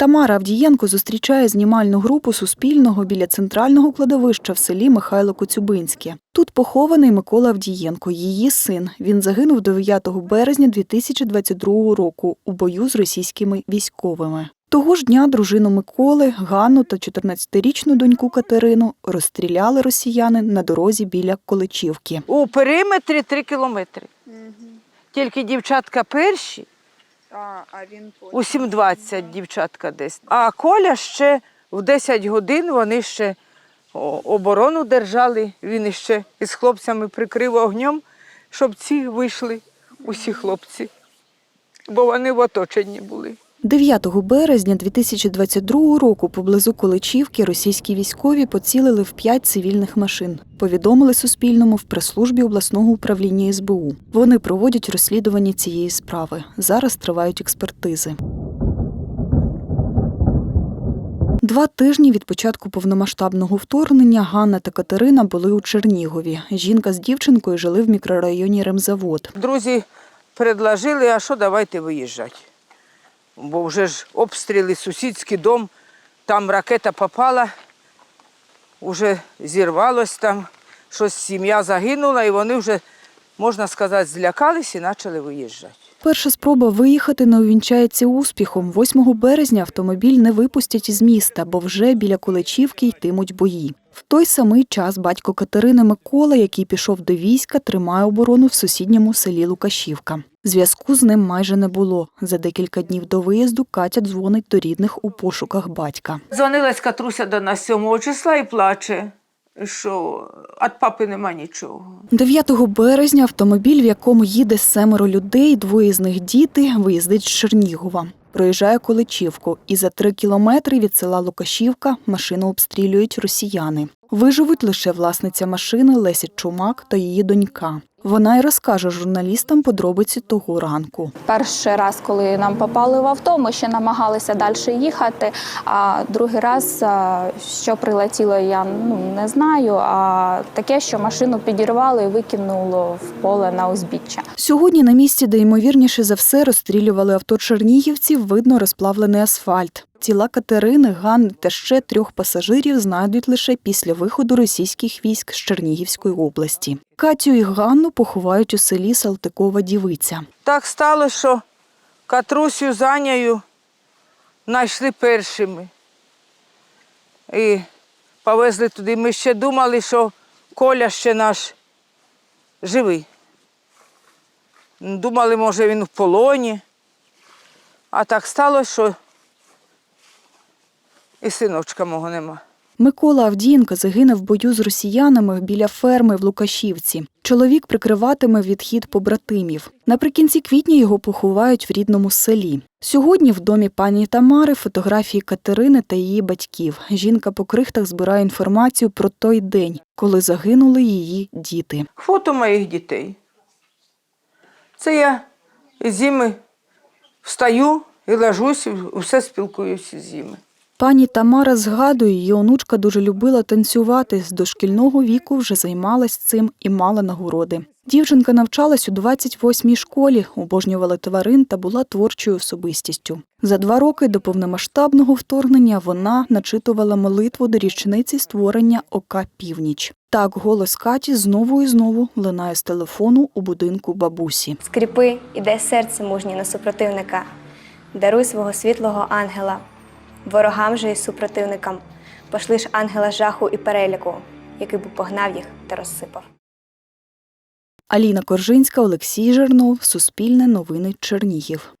Тамара Авдієнко зустрічає знімальну групу Суспільного біля центрального кладовища в селі Михайло Коцюбинське. Тут похований Микола Авдієнко, її син. Він загинув 9 березня 2022 року у бою з російськими військовими. Того ж дня дружину Миколи, Ганну та 14-річну доньку Катерину розстріляли росіяни на дорозі біля Количівки. У периметрі 3 кілометри. Тільки дівчатка перші, А, а він у 7.20 дівчатка десь. А Коля ще в 10 годин вони ще оборону держали. Він ще із хлопцями прикрив огнем, щоб ці вийшли, усі хлопці. Бо вони в оточенні були. 9 березня 2022 року поблизу Количівки російські військові поцілили в п'ять цивільних машин. Повідомили Суспільному в прес-службі обласного управління СБУ. Вони проводять розслідування цієї справи. Зараз тривають експертизи. Два тижні від початку повномасштабного вторгнення Ганна та Катерина були у Чернігові. Жінка з дівчинкою жили в мікрорайоні Ремзавод. Друзі предложили, а що давайте виїжджати. Бо вже ж обстріли, сусідський дом, там ракета попала, вже зірвалось там, щось сім'я загинула, і вони вже, можна сказати, злякались і почали виїжджати. Перша спроба виїхати не увінчається успіхом. 8 березня автомобіль не випустять із міста, бо вже біля Куличівки йтимуть бої. В той самий час батько Катерини Микола, який пішов до війська, тримає оборону в сусідньому селі Лукашівка. Зв'язку з ним майже не було. За декілька днів до виїзду Катя дзвонить до рідних у пошуках батька. Дзвонилась Катруся до нас 7 числа і плаче, що від папи нема нічого. 9 березня автомобіль, в якому їде семеро людей, двоє з них діти, виїздить з Чернігова. Проїжджає Количівку, і за три кілометри від села Лукашівка машину обстрілюють росіяни. Виживуть лише власниця машини Леся Чумак та її донька. Вона й розкаже журналістам подробиці того ранку. Перший раз, коли нам попали в авто, ми ще намагалися далі їхати. А другий раз, що прилетіло, я ну, не знаю. А таке, що машину підірвало і викинуло в поле на узбіччя. Сьогодні на місці, де ймовірніше за все розстрілювали авто чернігівців, видно розплавлений асфальт. Тіла Катерини, Ганни та ще трьох пасажирів знайдуть лише після виходу російських військ з Чернігівської області. Катю і Ганну поховають у селі Салтикова Дівиця. Так стало, що Катрусю з Анею знайшли першими. І повезли туди. Ми ще думали, що Коля ще наш живий. Думали, може, він в полоні. А так сталося, що і синочка мого нема. Микола Авдієнко загинув в бою з росіянами біля ферми в Лукашівці. Чоловік прикриватиме відхід побратимів. Наприкінці квітня його поховають в рідному селі. Сьогодні в домі пані Тамари фотографії Катерини та її батьків. Жінка по крихтах збирає інформацію про той день, коли загинули її діти. Фото моїх дітей. Це я зими встаю і ложусь, і все спілкуюся з ними. Пані Тамара згадує, її онучка дуже любила танцювати. З дошкільного віку вже займалась цим і мала нагороди. Дівчинка навчалась у 28-й школі, обожнювала тварин та була творчою особистістю. За два роки до повномасштабного вторгнення вона начитувала молитву до річниці створення ОК Північ. Так голос Каті знову і знову лунає з телефону у будинку бабусі. Скріпи, іде серце мужнє на супротивника, даруй свого світлого ангела, ворогам же і супротивникам, пошли ж ангела жаху і переляку, який би погнав їх та розсипав. Аліна Коржинська, Олексій Жернов, Суспільне новини Чернігів.